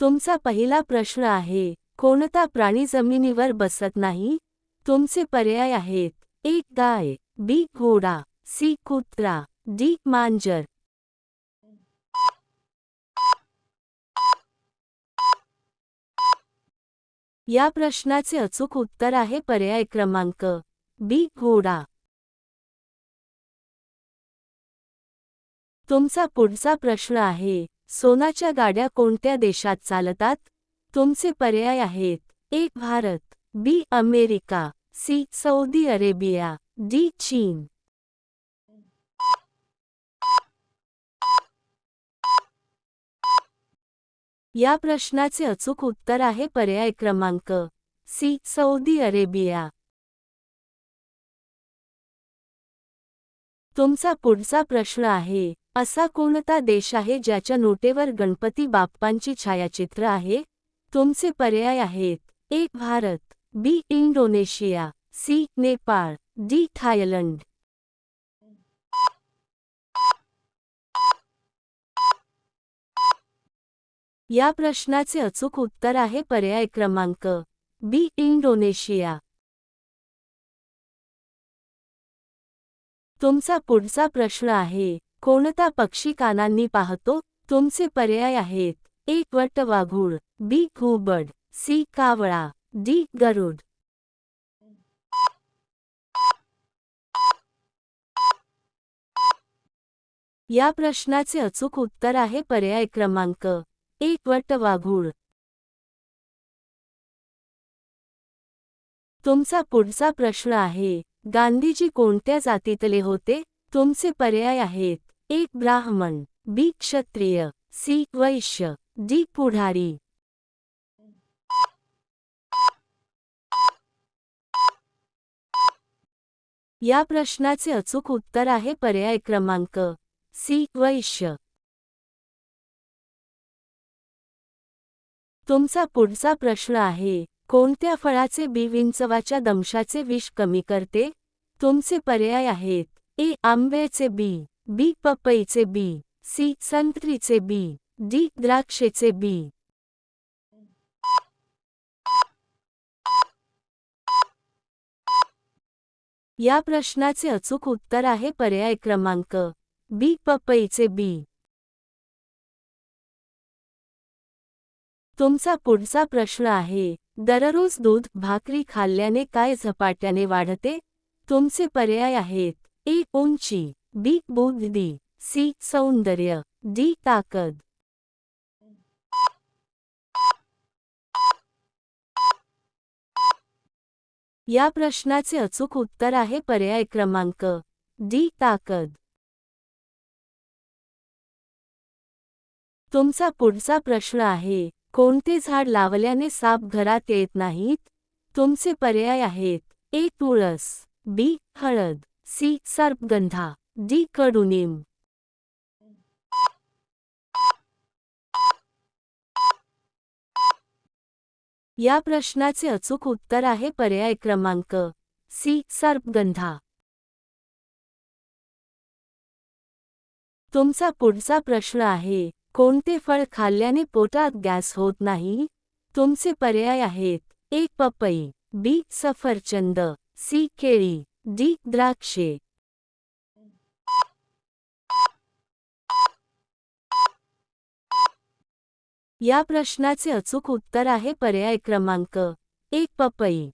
तुमचा पहिला प्रश्न आहे कोणता प्राणी जमिनीवर बसत नाही? तुमचे पर्याय आहेत एक गाय बी घोडा सी कुत्रा डी मांजर. या प्रश्नाचे अचूक उत्तर आहे पर्याय क्रमांक बी घोडा. तुमचा पुढचा प्रश्न आहे सोनाच्या गाड्या कोणत्या देशात चालतात? तुमचे पर्याय आहेत. एक Bharat. B America. C Saudi Arabia. D चीन. या प्रश्नाचे अचूक उत्तर आहे पर्याय क्रमांक सी सौदी अरेबिया. तुमचा पुढचा प्रश्न आहे. असा कोणता देश आहे ज्याच्या नोटेवर गणपती बाप्पांची छायाचित्र आहे? तुमचे पर्याय आहेत. एक Bharat. B. Indonesia. C. Nepal. D. Thailand. या प्रश्नाचे अचूक उत्तर आहे पर्याय क्रमांक बी. इंडोनेशिया. तुमचा पुढचा प्रश्न आहे. कोणता पक्षी कानांनी पाहतो? तुमचे पर्याय आहेत. एक वट वाघूळ बी घुबड सी कावळा. डी गरुड. या प्रश्नाचे अचूक उत्तर आहे पर्याय क्रमांक एक वट वाघूळ तुमचा पुढचा प्रश्न आहे गांधीजी कोणत्या जातीतले होते? तुमचे पर्याय आहेत. एक ब्राह्मण बी क्षत्रिय सी वैश्य डी पुढारी. या प्रश्नाचे अचूक उत्तर आहे पर्याय क्रमांक सी वैश्य. तुमचा पुढचा प्रश्न आहे कोणत्या फळाचे बी विंचवाच्या दंशाचे विष कमी करते? तुमचे पर्याय आहेत ए आंब्याचे बी. बी पपईचे बी सी संत्रीचे बी डी द्राक्षेचे बी. या प्रश्नाचे अचूक उत्तर आहे पर्याय क्रमांक बी पपईचे बी. तुमचा पुढचा प्रश्न आहे दररोज दूध भाकरी खाल्ल्याने काय झपाट्याने वाढते? तुमचे पर्याय आहेत ए उंची. बी बुद्धी सी सौंदर्य डी ताकद या प्रश्नाचे अचूक उत्तर आहे पर्याय क्रमांक डी ताकद तुमचा पुढचा प्रश्न आहे कोणते झाड लावल्याने साप घरात येत नाहीत? तुमचे पर्याय आहेत ए तुळस बी हळद सी सर्पगंधा. डी कडुनिम या प्रश्नाचे अचूक उत्तर आहे पर्याय क्रमांक सी सर्पगंधा. तुमचा पुढचा प्रश्न आहे कोणते फळ खाल्ल्याने पोटात गॅस होत नाही? तुमचे पर्याय आहेत एक पपई बी सफरचंद सी केळी डी द्राक्षे. या प्रश्नाचे अचूक उत्तर आहे पर्याय क्रमांक एक पपई.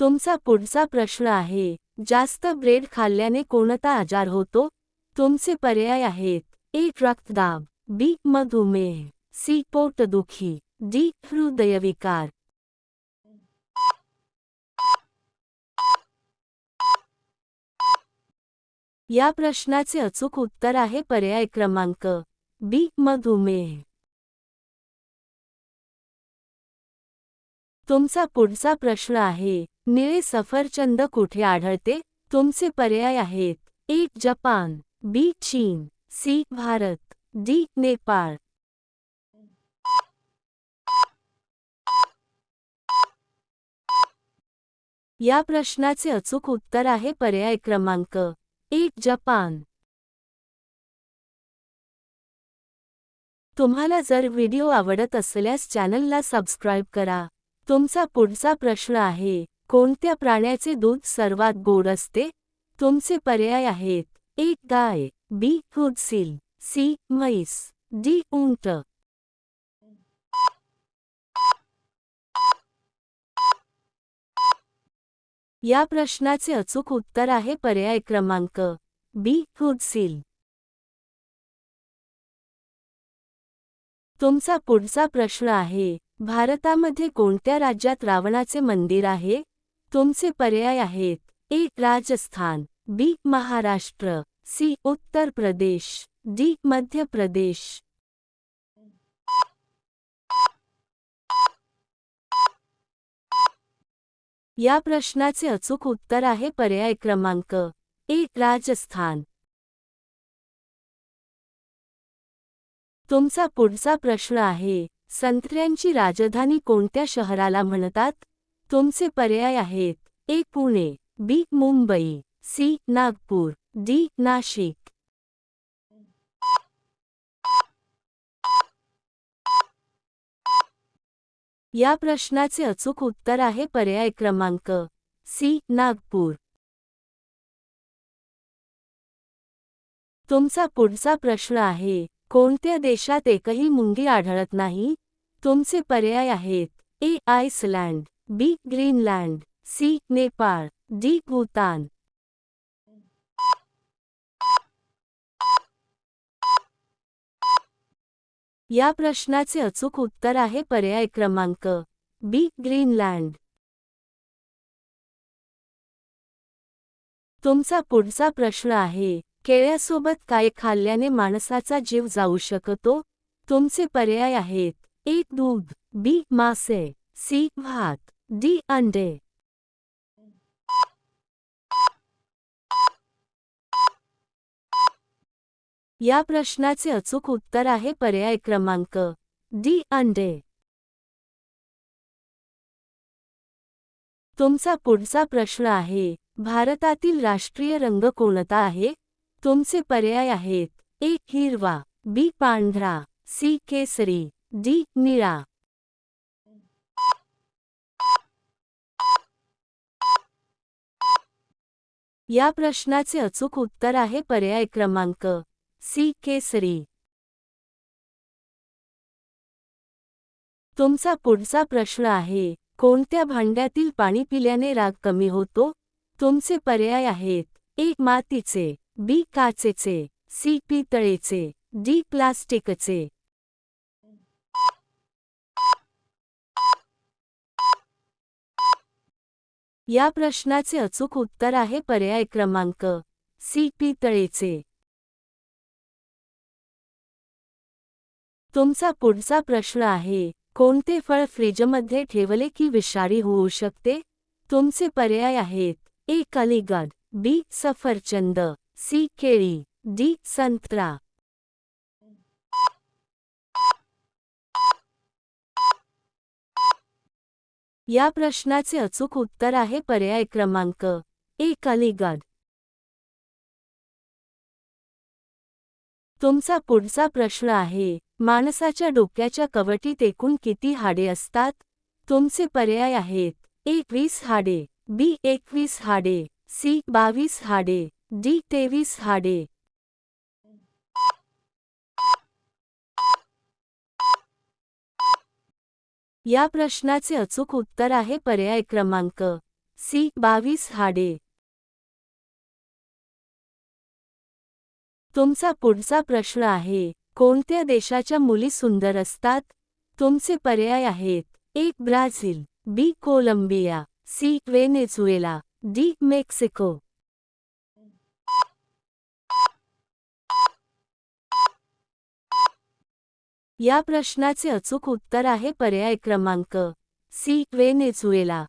तुमचा पुढचा प्रश्न आहे जास्त ब्रेड खाल्ल्याने कोणता आजार होतो? तुमचे पर्याय आहेत एक रक्तदाब बी मधुमेह सी पोटदुखी डी हृदयविकार. या प्रश्नाचे अचूक उत्तर आहे पर्याय क्रमांक बी मधुमेह. तुमचा पुढचा प्रश्न आहे निळे सफरचंद कुठे आढळते? तुमचे पर्याय आहेत एक जपान बी चीन सी भारत डी नेपाळ. या प्रश्नाचे अचूक उत्तर आहे पर्याय क्रमांक एक जपान तुम्हाला जर व्हिडिओ आवडत असल्यास चॅनलला सबस्क्राईब करा. तुमचा पुढचा प्रश्न आहे कोणत्या प्राण्याचे दूध सर्वात गोड असते? तुमचे पर्याय आहेत एक गाय बी सील सी म्हैस डी उंट या प्रश्नाचे अचूक उत्तर आहे पर्याय क्रमांक बी सील तुमचा पुढचा प्रश्न आहे भारतामध्ये कोणत्या राज्यात रावणाचे मंदिर आहे? तुमचे पर्याय आहेत A Rajasthan B Maharashtra C Uttar Pradesh D Madhya Pradesh. या प्रश्नाचे अचूक उत्तर आहे पर्याय क्रमांक एक राजस्थान. तुमचा पुढचा प्रश्न आहे संत्र्यांची राजधानी कोणत्या शहराला म्हणतात? तुमचे पर्याय आहेत A Pune B Mumbai C Nagpur D Nashik. या प्रश्नाचे अचूक उत्तर आहे पर्याय क्रमांक सी नागपूर. तुमचा पुढचा प्रश्न आहे कोणत्या देशात एकही मुंगी आढळत नाही? तुमचे पर्याय आहेत A Iceland B Greenland C Nepal D Bhutan. या प्रश्नाचे अचूक उत्तर आहे पर्याय क्रमांक बी ग्रीनलँड. तुमचा पुढचा प्रश्न आहे केळ्यासोबत काय खाल्ल्याने माणसाचा जीव जाऊ शकतो? तुमचे पर्याय आहेत एक दूध बी मासे सी भात डी अंडे. या प्रश्नाचे अचूक उत्तर आहे पर्याय क्रमांक डी अंडे तुमचा पुढचा प्रश्न आहे भारतातील राष्ट्रीय रंग कोणता आहे? तुमचे पर्याय आहेत ए हिरवा बी पांढरा सी केसरी डी निळा. या प्रश्नाचे अचूक उत्तर आहे पर्याय क्रमांक सी केसरी. तुमचा पुढचा प्रश्न आहे कोणत्या भांड्यातील पाणी पिल्याने राग कमी होतो? तुमचे पर्याय आहेत ए मातीचे बी काचेचे सी पितळेचे डी प्लास्टिकचे. या प्रश्नाचे अचूक उत्तर आहे पर्याय क्रमांक सी पितळेचे. तुमचा पुढचा प्रश्न आहे कोणते फळ फ्रीजमध्ये ठेवले की विषारी होऊ शकते? तुमचे पर्याय आहेत ए. कलिगड बी. सफरचंद सी. केळी डी. संत्रा. या प्रश्नाचे अचूक उत्तर आहे पर्याय क्रमांक ए. कलिगड. तुमचा पुढचा प्रश्न आहे माणसाच्या डोक्याच्या कवटीत एकूण किती हाडे असतात? तुमचे पर्याय आहेत. एकवीस वीस हाडे बी एकवीस हाडे सी बावीस हाडे डी तेवीस हाडे. या प्रश्नाचे अचूक उत्तर आहे पर्याय क्रमांक सी बावीस हाडे. तुमचा पुढचा प्रश्न आहे कोणत्या देशाच्या मुली सुंदर असतात? तुमचे पर्याय आहेत. एक Brazil. B. Colombia. C. Venezuela D. Mexico. या प्रश्नाचे अचूक उत्तर आहे पर्याय क्रमांक सी. वेनेझुएला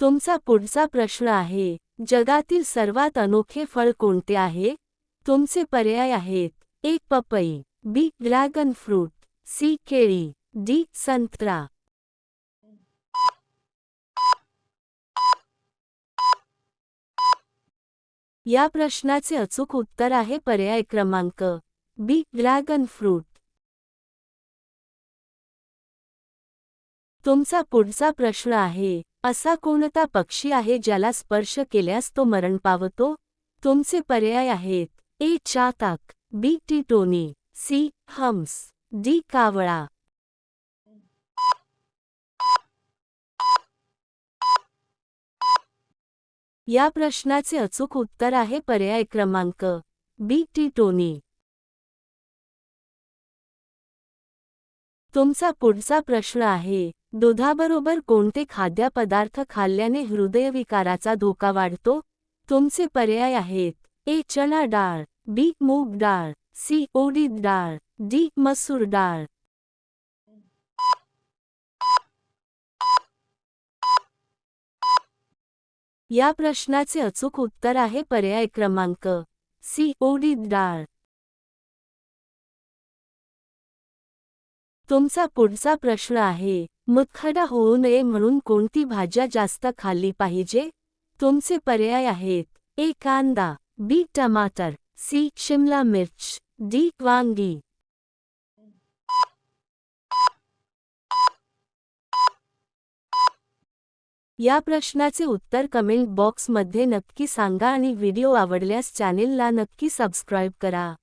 तुमचा पुढचा प्रश्न आहे. जगातील सर्वात अनोखे फळ कोणते आहे? तुमचे पर्याय आहेत. एक पपई बी ड्रॅगन फ्रूट सी केळी डी संत्रा. या प्रश्नाचे अचूक उत्तर आहे पर्याय क्रमांक बी ड्रॅगन फ्रूट. तुमचा पुढचा प्रश्न आहे. असा कोणता पक्षी आहे ज्याला स्पर्श केल्यास तो मरण पावतो? तुमचे पर्याय आहेत. ए चाताक बी टिटोनी सी हम्स डी कावळा. या प्रश्नाचे अचूक उत्तर आहे पर्याय क्रमांक बी टिटोनी. तुमचा पुढचा प्रश्न आहे. दुधाबरोबर कोणते खाद्यपदार्थ खाल्ल्याने हृदयविकाराचा धोका वाढतो? तुमचे पर्याय आहेत. ए चणा डाळ बी मूग डाळ सी ओडीद डाळ डी मसूर डाळ. या प्रश्नाचे अचूक उत्तर आहे पर्याय क्रमांक सी ओडीद डाळ. तुमचा पुढचा प्रश्न आहे. मुतखडा होऊ नये म्हणून कोणती भाज्या जास्त खाल्ली पाहिजे? तुमचे पर्याय आहेत. ए कांदा बी टमाटर सी शिमला मिर्च डी वांगी. या प्रश्नाचे उत्तर कमेंट बॉक्समध्ये नक्की सांगा आणि व्हिडिओ आवडल्यास चॅनेलला नक्की सबस्क्राईब करा.